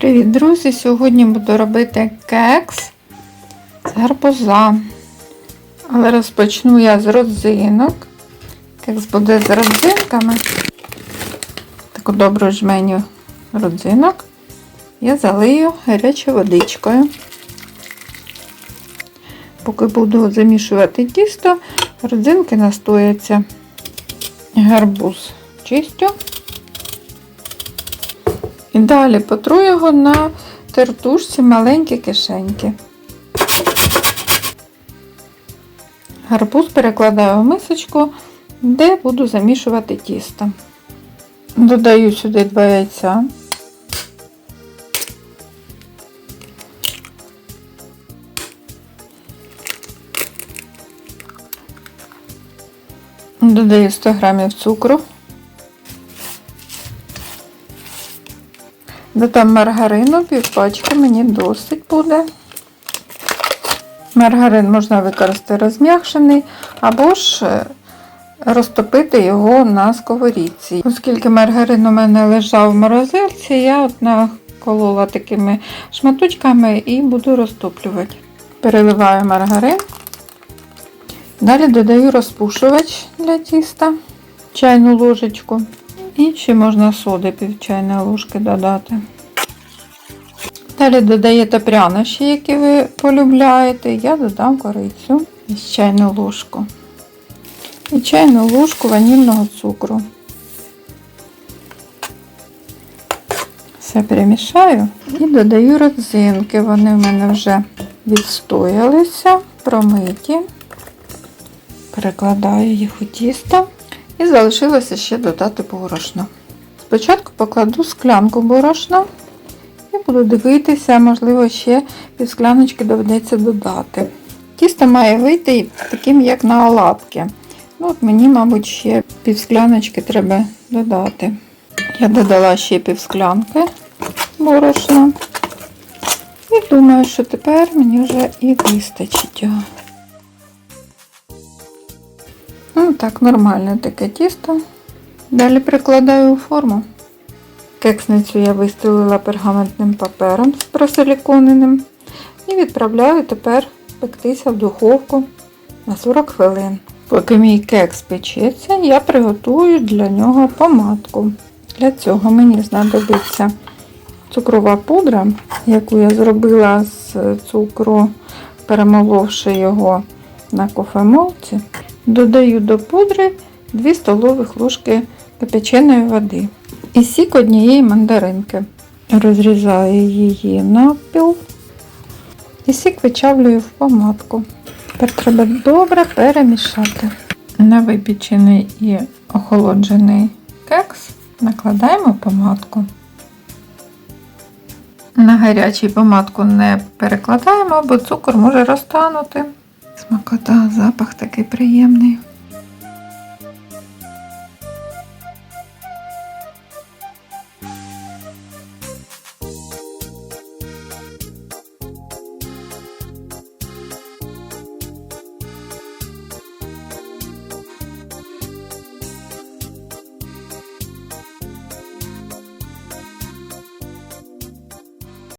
Привіт, друзі! Сьогодні буду робити кекс з гарбуза. Але розпочну я з родзинок. Кекс буде з родзинками. Таку добру жменю родзинок я залию гарячою водичкою. Поки буду замішувати тісто, родзинки настояться. Гарбуз чистю. І далі потру його на тертушці маленькі кишеньки. Гарбуз перекладаю в мисочку, де буду замішувати тісто. Додаю сюди два яйця. Додаю 100 грамів цукру. Додам маргарину, півпачки, мені досить буде. Маргарин можна використати розм'якшений, або ж е, розтопити його на сковорідці. Оскільки маргарин у мене лежав в морозильці, я от наколола такими шматочками і буду розтоплювати. Переливаю маргарин. Далі додаю розпушувач для тіста, чайну ложечку. І ще можна соди пів чайної ложки додати. Далі додаєте прянощі, які ви полюбляєте. Я додам корицю і чайну ложку. І чайну ложку ванільного цукру. Все перемішаю і додаю родзинки. Вони в мене вже відстоялися, промиті. Перекладаю їх у тісто. І залишилося ще додати борошно. Спочатку покладу склянку борошна і буду дивитися, можливо, ще пів скляночки доведеться додати. Тісто має вийти таким, як на оладки. Ну, от Мені, мабуть, ще пів скляночки треба додати. Я додала ще пів склянки борошна. І думаю, що тепер мені вже і вистачить його. Ну, так, нормальне таке тісто. Далі прикладаю у форму. Кексницю я вистелила пергаментним папером з просиліконеним і відправляю тепер пектися в духовку на 40 хвилин. Поки мій кекс печеться, я приготую для нього помадку. Для цього мені знадобиться цукрова пудра, яку я зробила з цукру, перемоловши його на кофемолці. Додаю до пудри 2 столових ложки кипяченої води і сік однієї мандаринки. Розрізаю її навпіл і сік вичавлюю в помадку. Тепер треба добре перемішати. На випічений і охолоджений кекс накладаємо помадку. На гарячий помадку не перекладаємо, бо цукор може розтанути. Смакота, запах такий приємний.